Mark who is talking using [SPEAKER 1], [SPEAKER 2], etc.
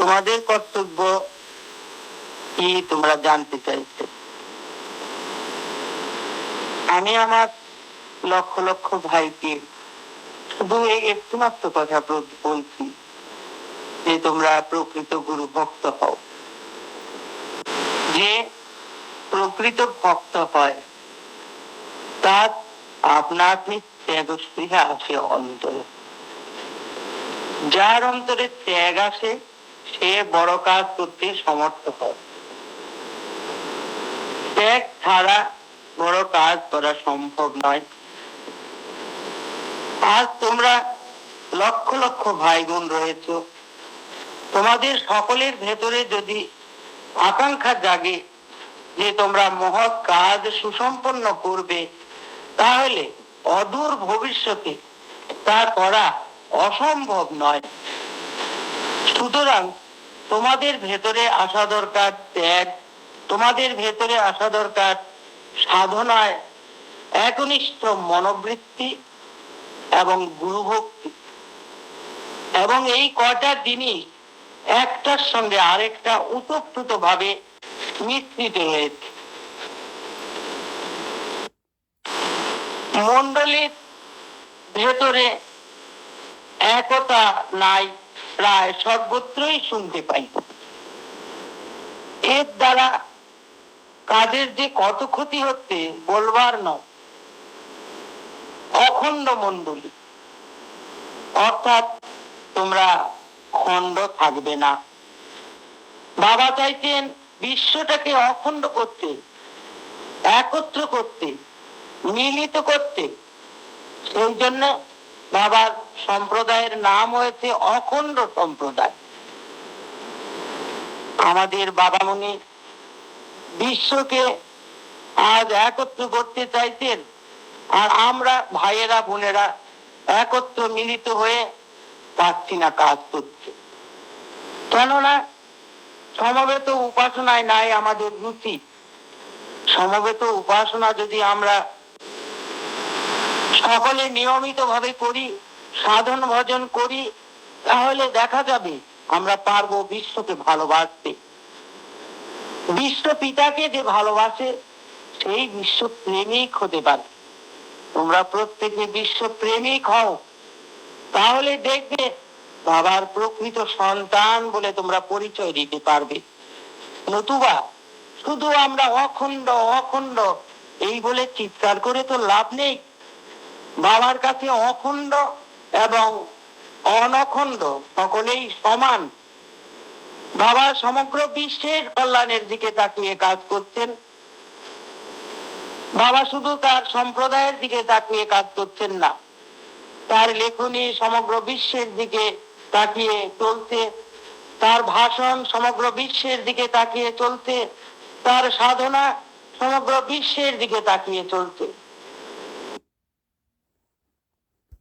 [SPEAKER 1] তোমাদের কর্তব্য কি তোমরা জানতে চাইছে আমি আমার লক্ষ লক্ষ ভাইকে শুধু এই একটু মাত্র কথা বলছি যে তোমরা প্রকৃত গুরু ভক্ত হও। যে প্রকৃত ভক্ত হয়, তার আপনা আপনি ত্যাগস্পৃহা আসে অন্তরে। যার অন্তরে ত্যাগ আসে সে বড় কাজ করতে সমর্থ হয়। ছাড়া বড় কাজ করা সম্ভব নয়। আজ তোমরা লক্ষ লক্ষ ভাই বোন রয়েছ। তোমাদের সকলের ভেতরে যদি আকাঙ্ক্ষা জাগে যে তোমরা মহৎ কাজ সুসম্পন্ন করবে, তাহলে অদূর ভবিষ্যতে তা করা অসম্ভব নয়। সুতরাং তোমাদের ভেতরে আসা দরকার ত্যাগ, তোমাদের ভেতরে আসা দরকার সাধনায় একনিষ্ঠ মনোবৃত্তি এবং গুরুভক্তি। এবং এই কয়টা দিনই একটার সঙ্গে আরেকটা উতপ্রুত ভাবে মিশ্রিত রয়েছে মন্ডলীর ভেতরে একতা নাই। প্রায় সর্বত্রই শুনতে পাই। এর দ্বারা কাজের যে কত ক্ষতি হচ্ছে বলবার নয়। অখণ্ড মন্ডলী অর্থাৎ তোমরা খণ্ড থাকবে না। বাবা চাইতেন বিশ্বটাকে অখণ্ড করতে, একত্র করতে, মিলিত করতে। সেই জন্য বাবার সম্প্রদায়ের নাম হয়েছে অখণ্ড সম্প্রদায়। আমাদের বাবামণি বিশ্বকে আজ একত্র করতে চাইতেন আর আমরা ভাইয়েরা, বোনেরা একত্র মিলিত হয়ে পাচ্ছি না কাজ করতে। কেননা সমবেত উপাসনায় নাই আমাদের রুচি। সমবেত উপাসনা যদি আমরা সকলে নিয়মিত ভাবে করি সাধন ভজন করি, তাহলে দেখা যাবে আমরা পারব বিশ্বকে ভালোবাসতে। বিশ্ব পিতাকে যে ভালোবাসে, সেই বিশ্ব প্রেমিক হতে পারে। তোমরা প্রত্যেকে বিশ্ব প্রেমিক হও। তাহলে দেখবে বাবার প্রকৃত সন্তান বলে তোমরা পরিচয় দিতে পারবে। নতুবা শুধু আমরা অখণ্ড অখণ্ড, এই বলে চিৎকার করে তো লাভ নেই। বাবার কাছে অখণ্ড এবং অনখণ্ড, সকলেই সমান। বাবা সমগ্র বিশ্বের কল্যাণের দিকে তাকিয়ে কাজ করছেন। বাবা শুধু তার সম্প্রদায়ের দিকে তাকিয়ে কাজ করছেন না, তার লেখনী সমগ্র বিশ্বের দিকে তাকিয়ে চলছে, তার ভাষণ সমগ্র বিশ্বের দিকে তাকিয়ে চলছে, তার সাধনা সমগ্র বিশ্বের দিকে তাকিয়ে চলছে।